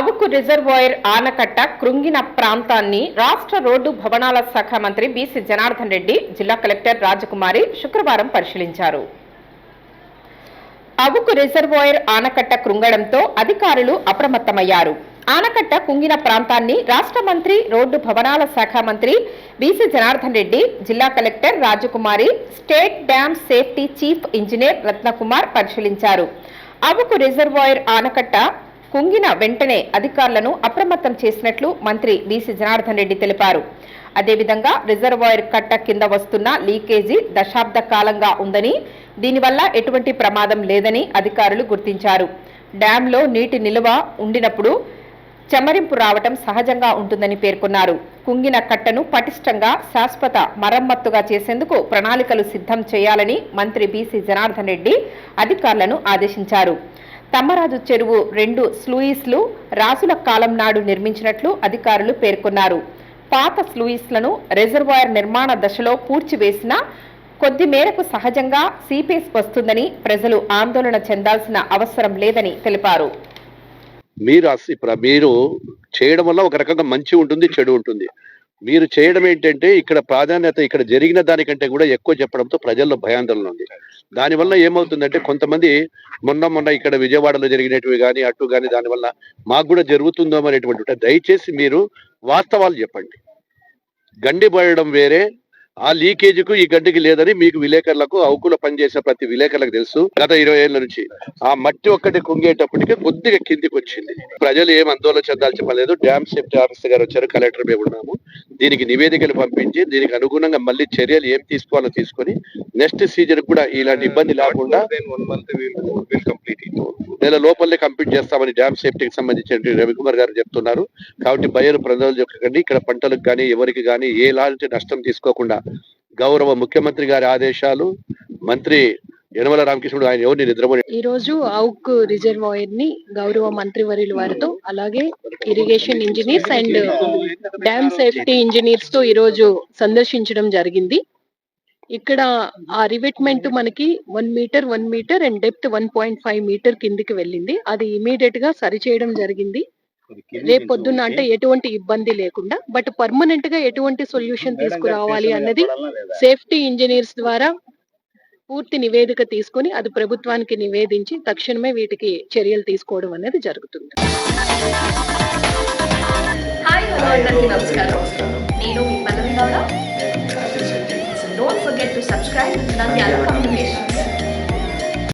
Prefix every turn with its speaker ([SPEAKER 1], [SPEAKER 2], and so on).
[SPEAKER 1] Avuku reservoir ఆనకట్ట కృంగిన ప్రాంతాన్ని రాష్ట్ర రోడ్డు భవనాల శాఖ మంత్రి బీసీ జనార్దన్ రెడ్డి జిల్లా కలెక్టర్ రాజకుమారి శుక్రవారం పరిశీలించారు. అబుకు రిజర్వాయర్ ఆనకట్ట కృంగడంతో అధికారులు అప్రమత్తమయ్యారు. ఆనకట్ట కుంగిన ప్రాంతాన్ని రాష్ట్ర మంత్రి రోడ్డు భవనాల శాఖ మంత్రి బీసీ జనార్దన్ రెడ్డి జిల్లా collector Rajakumari state dam safety chief engineer Ratnakumar పరిశీలించారు. అబుకు రిజర్వాయర్ ఆనకట్ట కుంగిన వెంటనే అధికారులను అప్రమత్తం చేసినట్లు మంత్రి బీసీ జనార్దన్ రెడ్డి తెలిపారు. అదేవిధంగా రిజర్వాయర్ కట్ట కింద వస్తున్న లీకేజీ దశాబ్ద కాలంగా ఉందని దీనివల్ల ఎటువంటి ప్రమాదం లేదని అధికారులు గుర్తించారు. డ్యాంలో నీటి నిల్వ ఉండినప్పుడు చెమరింపు రావటం సహజంగా ఉంటుందని పేర్కొన్నారు. కుంగిన కట్టను పటిష్టంగా శాశ్వత మరమ్మత్తుగా చేసేందుకు ప్రణాళికలు సిద్ధం చేయాలని మంత్రి బీసీ జనార్దన్ రెడ్డి అధికారులను ఆదేశించారు. తమ్మరాజు చెరువు రెండు స్లూయిస్లు రాసుల కాలం నాడు నిర్మించినట్లు అధికారులు పేర్కొన్నారు. పాత స్లూయిస్లను రిజర్వాయర్ నిర్మాణ దశలో పూడ్చివేసిన కొద్ది మేరకు సహజంగా సీపేస్ వస్తుందని ప్రజలు ఆందోళన చెందాల్సిన అవసరం లేదని తెలిపారు.
[SPEAKER 2] మీరు మీరు చేయడం వల్ల ఒక రకంగా మంచి ఉంటుంది చెడు ఉంటుంది. మీరు చేయడం ఏంటంటే ఇక్కడ ప్రాధాన్యత ఇక్కడ జరిగిన దానికంటే కూడా ఎక్కువ చెప్పడంతో ప్రజల్లో భయాందోళన ఉంది. దానివల్ల ఏమవుతుందంటే కొంతమంది మొన్న మొన్న ఇక్కడ విజయవాడలో జరిగినటివి కానీ అటు కానీ దానివల్ల మాకు కూడా జరుగుతుందో అనేటువంటి దయచేసి మీరు వాస్తవాలు చెప్పండి. గండి పోయడం వేరే ఆ లీకేజీకు ఈ గడ్డికి లేదని మీకు విలేకరులకు అవుకుల పనిచేసే ప్రతి విలేకరులకు తెలుసు. గత ఇరవై ఏళ్ళ నుంచి ఆ మట్టి ఒక్కటి కుంగేటప్పటికే కొద్దిగా కిందికి వచ్చింది. ప్రజలు ఏం ఆందోళన చెందాల్సిన పని లేదు. డ్యామ్ సేఫ్టీ ఆఫీసర్ గారు వచ్చారు కలెక్టర్ మేము ఉన్నాము. దీనికి నివేదికలు పంపించి దీనికి అనుగుణంగా మళ్ళీ చర్యలు ఏం తీసుకోవాలో తీసుకొని నెక్స్ట్ సీజన్ కూడా ఇలాంటి ఇబ్బంది లేకుండా నెల లోపలే కంప్లీట్ చేస్తామని డ్యామ్ సేఫ్టీకి సంబంధించిన రవికుమార్ గారు చెప్తున్నారు. కాబట్టి బయలు ప్రజలు చెప్పకండి ఇక్కడ పంటలకు కానీ ఎవరికి కానీ ఎలాంటి నష్టం తీసుకోకుండా గౌరవ ముఖ్యమంత్రి గారి ఆదేశాలు మంత్రి యనమల రామకృష్ణుడు ఆయన ఎవరిని నిద్రపోయి
[SPEAKER 3] ఈ రోజు ఔక్ రిజర్వాయర్ని గౌరవ మంత్రివర్యుల వారితో అలాగే irrigation engineers and dam safety ఇంజనీర్స్తో ఈ రోజు సందర్శించడం జరిగింది. ఇక్కడ ఆ రివెట్మెంట్ మనకి one metre one metre and depth one point five metre కిందికి వెళ్ళింది. అది ఇమీడియట్గా సరిచేయడం జరిగింది. రేపు పొద్దున్న అంటే ఎటువంటి ఇబ్బంది లేకుండా బట్ పర్మనెంట్గా ఎటువంటి సొల్యూషన్ తీసుకురావాలి అన్నది సేఫ్టీ ఇంజనీర్స్ ద్వారా పూర్తి నివేదిక తీసుకొని అది ప్రభుత్వానికి నివేదించి తక్షణమే వీటికి చర్యలు తీసుకోవడం అనేది జరుగుతుంది.
[SPEAKER 4] నమస్కారం. నేను forget to subscribe and on the other communications.